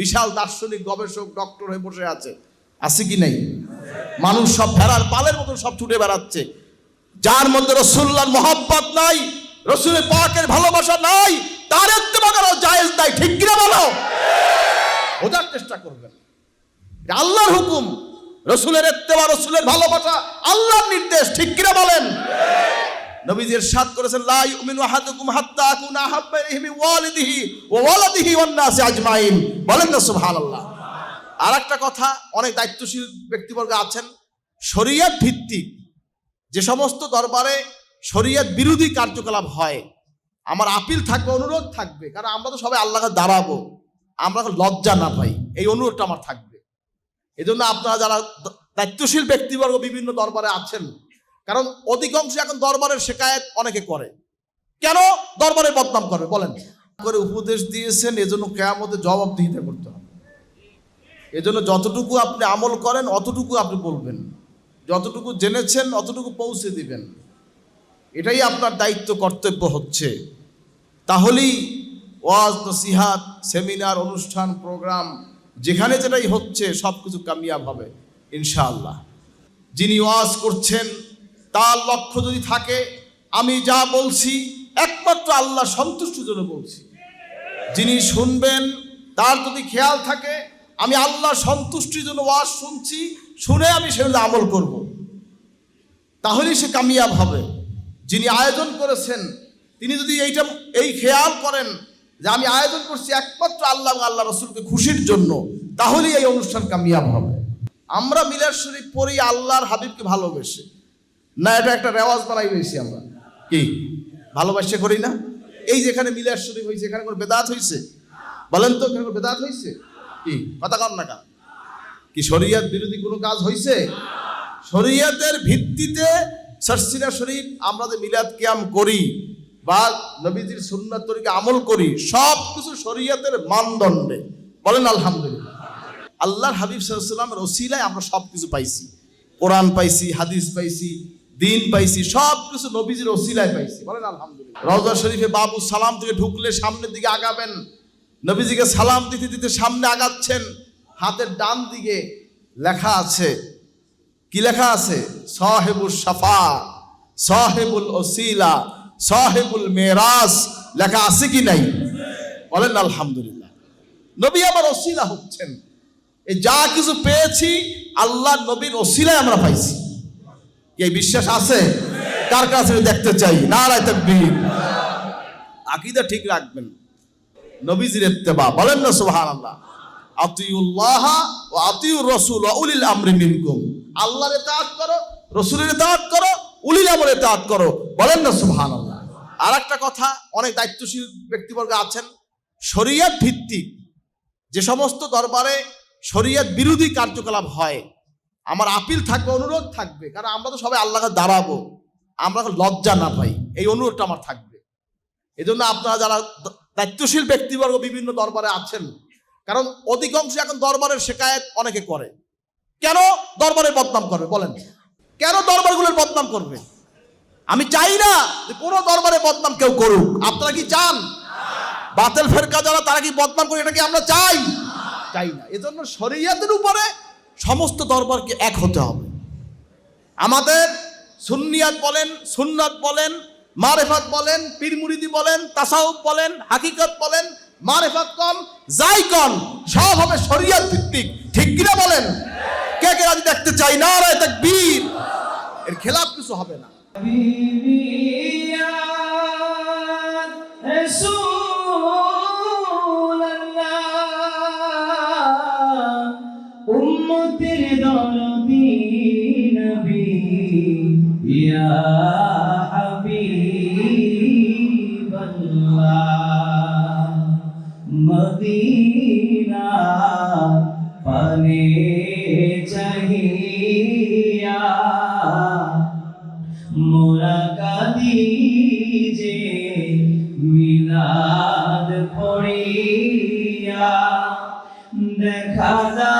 বিশাল দার্শনিক গবেষক, ডক্টর হয়ে বসে আছে। আছে কি নাই? মানুষ সব ভেড়ার পালের মতো সব ছুটে বেড়াচ্ছে। যার মধ্যে রসুল্লার মহাব্বত নাই রসুলের পাকের ভালোবাসা নাই, তার ইত্তেবা করা জায়েজ নাই, ঠিক কিনা বলো? বোঝার চেষ্টা করবেন। আল্লাহর হুকুম। রসুলের ইত্তেবা রসুলের ভালোবাসা আল্লাহর নির্দেশ, ঠিক কিনা বলেন? নবীজি ইরশাদ করেছেন, লা ইউমিনু আহাদুকুম হাত্তা আকুনা আহাব্বা ইলাইহি ওয়ালিদিহি ওয়া ওয়ালাদিহি ওয়ান নাসি আজমাইন। বলেন না সুবহানাল্লাহ। আর একটা কথা, অনেক দায়িত্বশীল ব্যক্তিবর্গ আছেন, শরিয়ত ভিত্তিক যে সমস্ত দরবারে শরিয়ত বিরোধী কার্যকলাপ হয়, আমার আপিল থাকবে, অনুরোধ থাকবে, কারণ আমরা তো সবাই আল্লাহকে দাঁড়াবো, আমরা লজ্জা না পাই, এই অনুরোধটা আমার থাকবে। এজন্য আপনারা যারা দায়িত্বশীল ব্যক্তিবর্গ বিভিন্ন দরবারে আছেন কারণ অধিকাংশ এখন দরবারের শেখায়ত অনেকে করে। কেন? দরবারে বদনাম করবে, বলেন। করে উপদেশ দিয়েছেন, এজন্য কেয়ামতে জবাবদিহিতা করতে হবে। এজন্য যতটুকু আপনি আমল করেন, অতটুকু আপনি বলবেন। যতটুকু জেনেছেন, অতটুকু পৌঁছে দিবেন। এটাই আপনার দায়িত্ব, কর্তব্য হচ্ছে। তাহলেই ওয়াজ, নসিহাত, সেমিনার, অনুষ্ঠান, প্রোগ্রাম, যেখানে যেটাই হচ্ছে সব কিছু কামিয়াব হবে, ইনশাআল্লাহ। যিনি ওয়াজ করছেন তার লক্ষ্য যদি থাকে, আমি যা বলছি, একমাত্র আল্লাহ সন্তুষ্টির জন্য বলছি। যিনি শুনবেন, তার যদি খেয়াল থাকে, আমি আল্লাহ সন্তুষ্টির জন্য ওয়াজ শুনছি, শুনে আমি সেগুলো আমল করব। তাহলেই সে কামিয়াব হবে। যিনি আয়োজন করেছেন, তিনি যদি এইটা, এই খেয়াল করেন যে আমি আয়োজন করছি একমাত্র আল্লাহ আল্লাহ রসুলকে খুশির জন্য, তাহলেই এই অনুষ্ঠান কামিয়াব হবে। আমরা মিলার শরীফ পড়ি আল্লাহর হাবিবকে ভালোবেসে। না, এটা একটা রেওয়াজ বানাই রয়েছি আমরা। কি? ভালোবাসে করি না? এই যেখানে মিলার শরীফ হয়েছে এখানে কোনো বেদাত হয়েছে বলেন তো, এখানে কোনো বেদাত হয়েছে কি? কথা কন না কান? কি শরিয়াত বিরোধী কোনো কাজ হয়েছে শরিয়াতের ভিত্তিতে সরসিনা শরীফ আমরা যে মিলাদ কিয়াম করি বা নবীজির সুন্নাত তরিকে আমল করি সব কিছু শরিয়াতের মানদণ্ডে। বলেন আলহামদুলিল্লাহ। আল্লাহর হাবিব সাল্লামের ওসিলায় আমরা সব কিছু পাইছি। কোরআন পাইছি, হাদিস পাইছি দিন পাইছি, সব কিছু নবীজির ওসিলায় পাইছি। বলেন, আলহামদুলিল্লাহ। রওজা শরীফে বাবু সালাম থেকে ঢুকলে সামনের দিকে আগাবেন। নবীজিকে সালাম দিতে দিতে সামনে আগাচ্ছেন। হাতের ডান দিকে লেখা আছে। কি লেখা আছে? সাহেবুল সাফা, সাহেবুল ওসিলা, সাহেবুল মেরাজ। লেখা আছে কি নাই? বলেন, আলহামদুলিল্লাহ। নবী আমার ওসিলা হচ্ছেন। এই যা কিছু পেয়েছি, আল্লাহ নবীর ওসিলায় আমরা পাইছি। এই বিশ্বাস আছে? কার কাছে দেখতে চাই? না রায় তাকবীর। আকিদা ঠিক রাখবেন। নবীজির ইত্তেবা। বলেন না, সুবহানাল্লাহ। আতিউল্লাহ ও আতিউর রাসূল ওয়া উলিল আমরি মিনকুম। আল্লাহর ইতাআত করো, রাসূলের ইতাআত করো, উলিল আমরের ইতাআত করো। বলেন না, সুবহানাল্লাহ। আর একটা কথা, অনেক দায়িত্বশীল ব্যক্তিবর্গ আছেন। শরিয়ত ভিত্তিক যে সমস্ত দরবারে শরিয়ত বিরোধী কার্যকলাপ হয় আমার আপিল থাকবে, অনুরোধ থাকবে, কারণ আমরা তো সবাই আল্লাহকে দাঁড়াবো। আমরা লজ্জা না পাই, এই অনুরোধটা আমার থাকবে। এজন্য আপনারা যারা দায়িত্বশীল ব্যক্তিবর্গ বিভিন্ন দরবারে আছেন, কারণ অধিকাংশ এখন দরবারের শেখায়ত অনেকে করে। কেন দরবারে বদনাম করবে, বলেন। কেন দরবারগুলোর বদনাম করবে? আমি চাই না যে কোনো দরবারে বদনাম কেউ করুক। আপনারা কি চান? বাতেল ফেরকা যারা, তারা কি বদনাম করে? এটা কি আমরা চাই? চাই না। এজন্য শরীয়তের উপরে সমস্ত দরবারকে এক হতে হবে। আমাদের সুন্নিয়াত বলেন, সুন্নাত বলেন, মারেফাত বলেন, পীরমুরিদি বলেন, তাসাউফ বলেন, হাকিকত বলেন, মারেফাত কন, যাই কন, সব হবে শরিয়াত ভিত্তিক। ঠিক কিনা বলেন? কে কে আজ দেখতে চাই? না রায় তাকবীর। এর খেলাফ কিছু হবে না। মদিনা পানে চাহিয়া মোরা কাদি যে মিলাদ পড়িয়া দেখা যায়